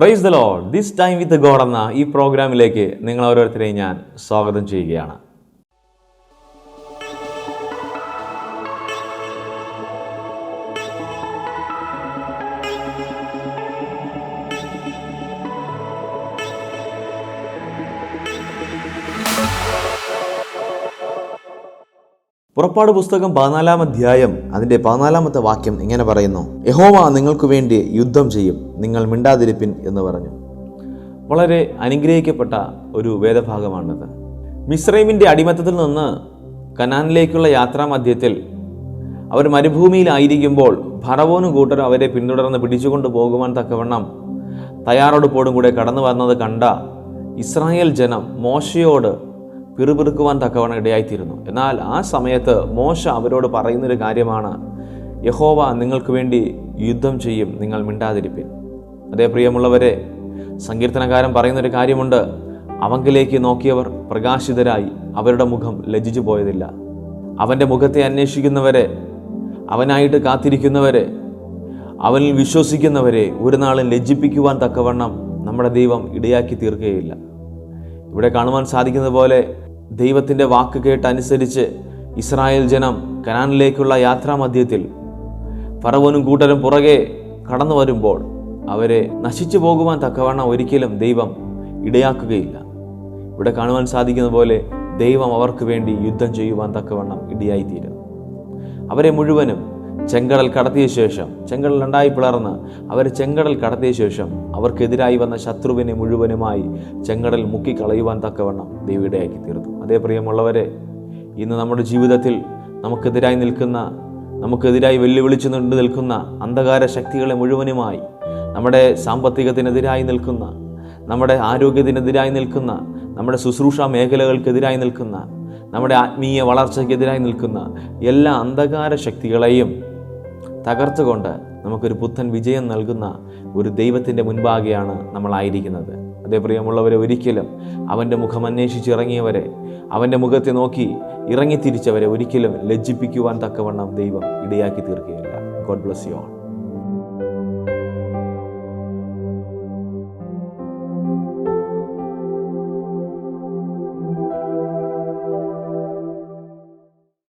Praise the Lord this time with God എന്ന ഈ പ്രോഗ്രാമിലേക്ക് നിങ്ങൾ ഓരോരുത്തരെയും ഞാൻ സ്വാഗതം ചെയ്യുകയാണ്. പുറപ്പാട് പുസ്തകം പതിനാലാം അധ്യായം അതിന്റെ പതിനാലാമത്തെ വാക്യം ഇങ്ങനെ പറയുന്നു. യഹോവ നിങ്ങൾക്ക് വേണ്ടി യുദ്ധം ചെയ്യും നിങ്ങൾ മിണ്ടാതിരിപ്പിൻ എന്ന് പറഞ്ഞു. വളരെ അനുഗ്രഹിക്കപ്പെട്ട ഒരു വേദഭാഗമാണിത്. മിസ്രൈമിന്റെ അടിമത്തത്തിൽ നിന്ന് കനാനിലേക്കുള്ള യാത്രാമധ്യത്തിൽ അവർ മരുഭൂമിയിലായിരിക്കുമ്പോൾ ഭറവോനും കൂട്ടരും അവരെ പിന്തുടർന്ന് പിടിച്ചുകൊണ്ട് പോകുവാൻ തക്കവണ്ണം തയ്യാറെടുപ്പോടും കൂടെ കടന്നു വന്നത് കണ്ട ഇസ്രായേൽ ജനം മോശയോട് പിറുപിറുക്കുവാൻ തക്കവണ്ണം ഇടയായിത്തീരുന്നു. എന്നാൽ ആ സമയത്ത് മോശ അവരോട് പറയുന്നൊരു കാര്യമാണ് യഹോവ നിങ്ങൾക്ക് വേണ്ടി യുദ്ധം ചെയ്യും നിങ്ങൾ മിണ്ടാതിരിപ്പിൻ. അതേ പ്രിയമുള്ളവരെ സങ്കീർത്തനകാരൻ പറയുന്നൊരു കാര്യമുണ്ട് അവങ്കിലേക്ക് നോക്കിയവർ പ്രകാശിതരായി അവരുടെ മുഖം ലജ്ജിച്ചു പോയതില്ല. അവന്റെ മുഖത്തെ അന്വേഷിക്കുന്നവരെ അവനായിട്ട് കാത്തിരിക്കുന്നവരെ അവനിൽ വിശ്വസിക്കുന്നവരെ ഒരു നാളും ലജ്ജിപ്പിക്കുവാൻ തക്കവണ്ണം നമ്മുടെ ദൈവം ഇടയാക്കി തീർക്കുകയില്ല. ഇവിടെ കാണുവാൻ സാധിക്കുന്നത് പോലെ ദൈവത്തിന്റെ വാക്ക് കേട്ടനുസരിച്ച് ഇസ്രായേൽ ജനം കനാനിലേക്കുള്ള യാത്രാമധ്യത്തിൽ ഫറവനും കൂട്ടരും പുറകെ കടന്നു വരുമ്പോൾ അവരെ നശിച്ചു പോകുവാൻ തക്കവണ്ണം ഒരിക്കലും ദൈവം ഇടയാക്കുകയില്ല. ഇവിടെ കാണുവാൻ സാധിക്കുന്ന പോലെ ദൈവം അവർക്ക് വേണ്ടി യുദ്ധം ചെയ്യുവാൻ തക്കവണ്ണം ഇടയായിത്തീരും. അവരെ മുഴുവനും ചെങ്കടൽ കടത്തിയ ശേഷം ചെങ്കടൽ രണ്ടായി പിളർന്ന് അവരെ ചെങ്കടൽ കടത്തിയ ശേഷം അവർക്കെതിരായി വന്ന ശത്രുവിനെ മുഴുവനുമായി ചെങ്കടൽ മുക്കിക്കളയുവാൻ തക്കവണ്ണം ദൈവം ഇടയാക്കി തീർന്നു അതേ പ്രിയമുള്ളവരെ ഇന്ന് നമ്മുടെ ജീവിതത്തിൽ നമുക്കെതിരായി നിൽക്കുന്ന നമുക്കെതിരായി വെല്ലുവിളിച്ചു കൊണ്ട് നിൽക്കുന്ന അന്ധകാര ശക്തികളെ മുഴുവനുമായി നമ്മുടെ സാമ്പത്തികത്തിനെതിരായി നിൽക്കുന്ന നമ്മുടെ ആരോഗ്യത്തിനെതിരായി നിൽക്കുന്ന നമ്മുടെ ശുശ്രൂഷ മേഖലകൾക്കെതിരായി നിൽക്കുന്ന നമ്മുടെ ആത്മീയ വളർച്ചയ്ക്കെതിരായി നിൽക്കുന്ന എല്ലാ അന്ധകാര ശക്തികളെയും തകർത്തുകൊണ്ട് നമുക്കൊരു പുത്തൻ വിജയം നൽകുന്ന ഒരു ദൈവത്തിന്റെ മുൻപാകെയാണ് നമ്മളായിരിക്കുന്നത്. അതേ പ്രിയമുള്ളവരെ ഒരിക്കലും അവന്റെ മുഖം അന്വേഷിച്ചിറങ്ങിയവരെ അവന്റെ മുഖത്തെ നോക്കി ഇറങ്ങിത്തിരിച്ചവരെ ഒരിക്കലും ലജ്ജിപ്പിക്കുവാൻ തക്കവണ്ണം ദൈവം ഇടയാക്കി തീർക്കുകയില്ല. God bless you all